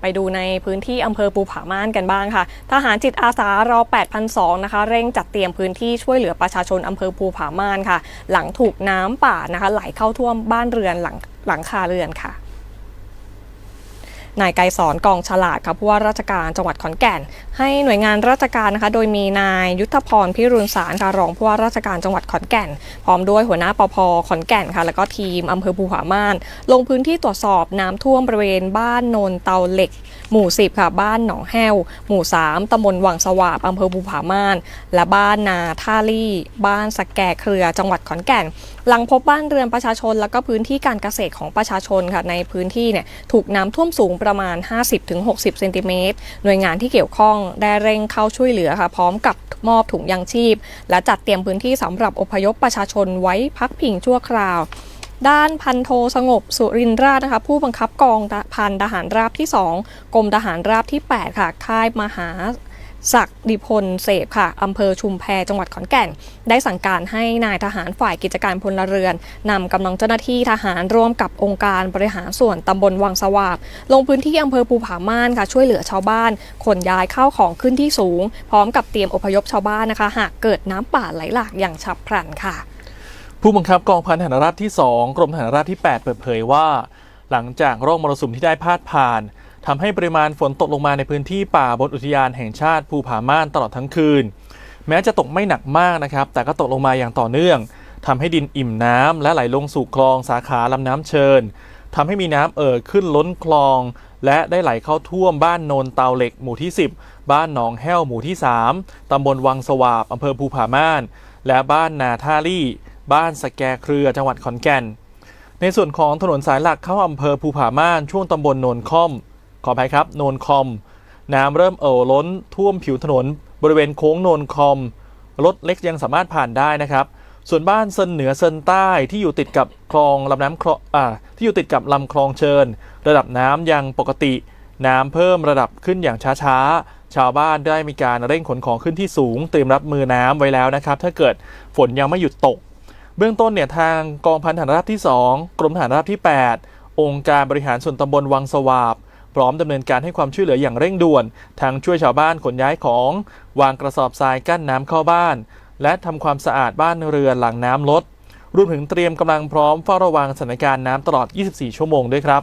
ไปดูในพื้นที่อำเภอปูผาม่านกันบ้างค่ะ ทหารจิตอาสารอ 8,002นะคะ เร่งจัดเตรียมพื้นที่ช่วยเหลือประชาชนอำเภอปูผาม่านค่ะ หลังถูกน้ำป่านะคะ ไหลเข้าท่วมบ้านเรือนหลังหลังคาเรือนค่ะ นายไกรสอนกองฉลาดค่ะผู้ว่าราชการจังหวัดขอนแก่น ให้หน่วยงานราชการนะคะโดยมีนายยุทธพรพิรุณสารค่ะรองผู้ว่าราชการจังหวัดขอนแก่น พร้อมด้วยหัวหน้าปภขอนแก่นค่ะแล้วก็ทีมอำเภอภูผาม่าน ลงพื้นที่ตรวจสอบน้ำท่วมบริเวณบ้านโนนเตาเหล็ก หมู่10ค่ะบ้านหนองแห้ว หมู่3ตำบลวังสวาบอำเภอภูผาม่าน และบ้านนาท่าลี่ บ้านสะแกเครือจังหวัดขอนแก่น หลังพบบ้านเรือนประชาชน แล้วก็พื้นที่การเกษตรของประชาชนค่ะในพื้นที่เนี่ยถูกน้ำท่วมสูงประประมาณ 50-60เซนติเมตรหน่วยงานที่เกี่ยวข้องได้เร่งเข้าช่วยเหลือค่ะ พร้อมกับมอบถุงยางชีพ และจัดเตรียมพื้นที่สำหรับอพยพประชาชนไว้พักพิงชั่วคราวด้านพันโทสงบสุรินทราชนะคะผู้บังคับกองพันทหารราบที่ 2 กรมทหารราบที่ 8 ค่ะ ค่ายมหา ศักดิพลเสพค่ะอำเภอชุมแพจังหวัดขอนแก่น ได้สั่งการให้นายทหารฝ่ายกิจการพลเรือนนำกำลังเจ้าหน้าที่ทหารร่วมกับองค์การบริหารส่วนตำบลวังสวาบลงพื้นที่อำเภอภูผาม่านค่ะ ช่วยเหลือชาวบ้านขนย้ายข้าวของขึ้นที่สูง พร้อมกับเตรียมอพยพชาวบ้านนะคะ หากเกิดน้ำป่าไหลหลากอย่างฉับพลันค่ะ ผู้บังคับกองพันทหารราบที่ 2 กรมทหารราบที่ 8 เปิดเผยว่า หลังจากร่องมรสุมที่ได้พาดผ่าน ทำให้ปริมาณฝนตกลงมาในพื้นที่ป่าบนอุทยานแห่งชาติภูผาม่านตลอดทั้งคืน แม้จะตกไม่หนักมากนะครับ แต่ก็ตกลงมาอย่างต่อเนื่องทำให้ดินอิ่มน้ำและไหลลงสู่คลองสาขาลำน้ำเชิญทำให้มีน้ำเอ่อขึ้นล้นคลอง และได้ไหลเข้าท่วมบ้านโนนเตาเหล็กหมู่ที่ 10 บ้านหนองแห้วหมู่ที่ 3ตำบลวังสวาบอำเภอภูผาม่าน และบ้านนาท่าลี่ บ้านสแกเครือจังหวัดขอนแก่น ในส่วนของถนนสายหลักเข้าอำเภอภูผาม่านช่วงตำบลโนนค่อม ขออภัยครับโนนคอม น้ำเริ่มเอ่อล้นท่วมผิวถนน บริเวณโค้งโนนคอมรถเล็กยังสามารถผ่านได้นะครับ ส่วนบ้านเซินเหนือเซินใต้ที่อยู่ติดกับคลองลำน้ำคลองอ่าที่อยู่ติดกับลำคลองเชิญ ระดับน้ำยังปกติ น้ำเพิ่มระดับขึ้นอย่างช้าๆ ชาวบ้านได้มีการเร่งขนของขึ้นที่สูง เตรียมรับมือน้ำไว้แล้วนะครับ ถ้าเกิดฝนยังไม่หยุดตก เบื้องต้นเนี่ยทางกองพันทหารราบที่ 2 กรมทหารราบที่ 8 องค์การบริหารส่วนตำบลวังสวาบ พร้อมดำเนินการให้ความช่วยเหลืออย่างเร่งด่วน ทั้งช่วยชาวบ้านขนย้ายของ วางกระสอบทรายกั้นน้ำเข้าบ้าน และทำความสะอาดบ้านเรือนหลังน้ำลดรวมถึงเตรียมกำลังพร้อมเฝ้าระวังสถานการณ์น้ำตลอด 24 ชั่วโมงด้วยครับ